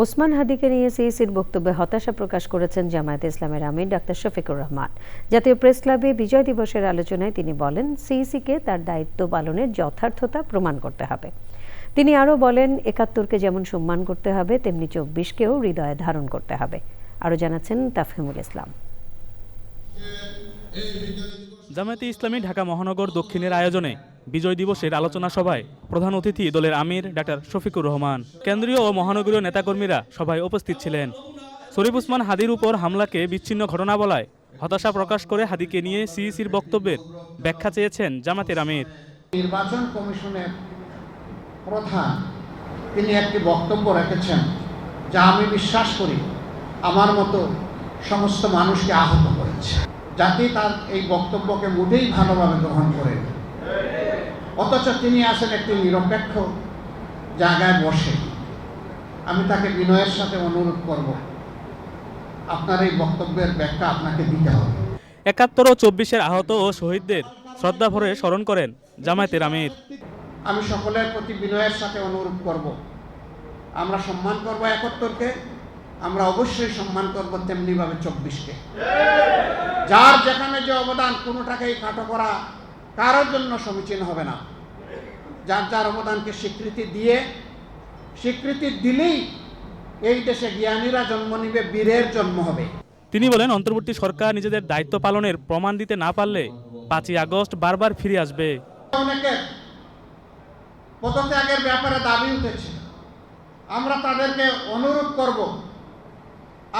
ওসমান হাদিকে নিয়ে সিইসির বক্তব্যে হতাশা প্রকাশ করেছেন জামায়াত ইসলামের আমির ডাক্তার শফিকুর রহমান। জাতীয় প্রেস ক্লাবে বিজয় দিবসের আলোচনায় তিনি বলেন সিইসিকে তার দায়িত্ব পালনের যথার্থতা প্রমাণ করতে হবে। তিনি আরও বলেন, একাত্তরকে যেমন সম্মান করতে হবে, তেমনি চব্বিশকেও হৃদয়ে ধারণ করতে হবে। আরও জানাচ্ছেন তাফহিমুল ইসলাম। জামায়াতে ইসলামী ঢাকা মহানগর দক্ষিণের আয়োজনে বিজয় দিবসের আলোচনা সভায় প্রধান অতিথি দলের আমির ডাক্তার শফিকুর রহমান। কেন্দ্রীয় ও মহানগরীয় নেতাকর্মীরা সভায় উপস্থিত ছিলেন। শরীফ উসমান হাদির উপর হামলাকে বিচ্ছিন্ন ঘটনা বলায় হতাশা প্রকাশ করে হাদিকে নিয়ে সিইসির বক্তব্যের ব্যাখ্যা চেয়েছেন জামাতের আমির। নির্বাচন কমিশনের প্রধান, তিনি একটি বক্তব্য রেখেছেন যা আমি বিশ্বাস করি আমার মতো সমস্ত মানুষকে আহত করেছে। জাতি তার এই বক্তব্যকে মোটেই ভালোভাবে গ্রহণ করে অথচ তিনি আছেন একটি নিরপেক্ষ জায়গায় বসে। আমি তাকে বিনয়ের সাথে অনুরোধ করব আপনার এই বক্তব্যের ব্যাখ্যা আপনাকে দিতে হবে। একাত্তর ও চব্বিশের আহত ও শহীদদের শ্রদ্ধা ভরে স্মরণ করেন জামায়াতের আমির আমি সকলের প্রতি বিনয়ের সাথে অনুরোধ করব। আমরা সম্মান করব একাত্তরকে আমরা অবশ্যই সম্মান করব তেমনিভাবে চব্বিশকে। যার যেখানে যে অবদান কোনোটাকেই খাটো করা কারোর জন্য সমীচীন হবে না। যার যার অবদানকে স্বীকৃতি দিয়ে স্বীকৃতি দিলেই এই দেশে জ্ঞানীরা জন্ম নিবে বীরের জন্ম হবে। তিনি বলেন অন্তর্বর্তী সরকার নিজেদের দায়িত্ব পালনের প্রমাণ দিতে না পারলে পাঁচই আগস্ট বারবার ফিরে আসবে। অনেকের পদত্যাগের ব্যাপারে দাবি উঠেছে। আমরা তাদেরকে অনুরোধ করব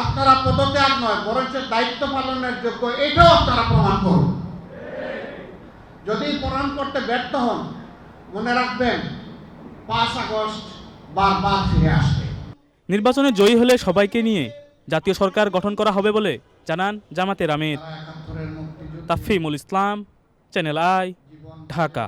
আপনারা পদত্যাগ নয় বরঞ্চ দায়িত্ব পালনের যোগ্য এটাও আপনারা প্রমাণ করুন। যদি প্রণাম করতে ব্যর্থ হন মনে রাখবেন পাঁচ আগস্ট বারবার ফিরে আসবে। নির্বাচনে জয়ী হলে সবাইকে নিয়ে জাতীয় সরকার গঠন করা হবে বলে জানান জামাতের আমির তাফিমুল ইসলাম চ্যানেল আই ঢাকা।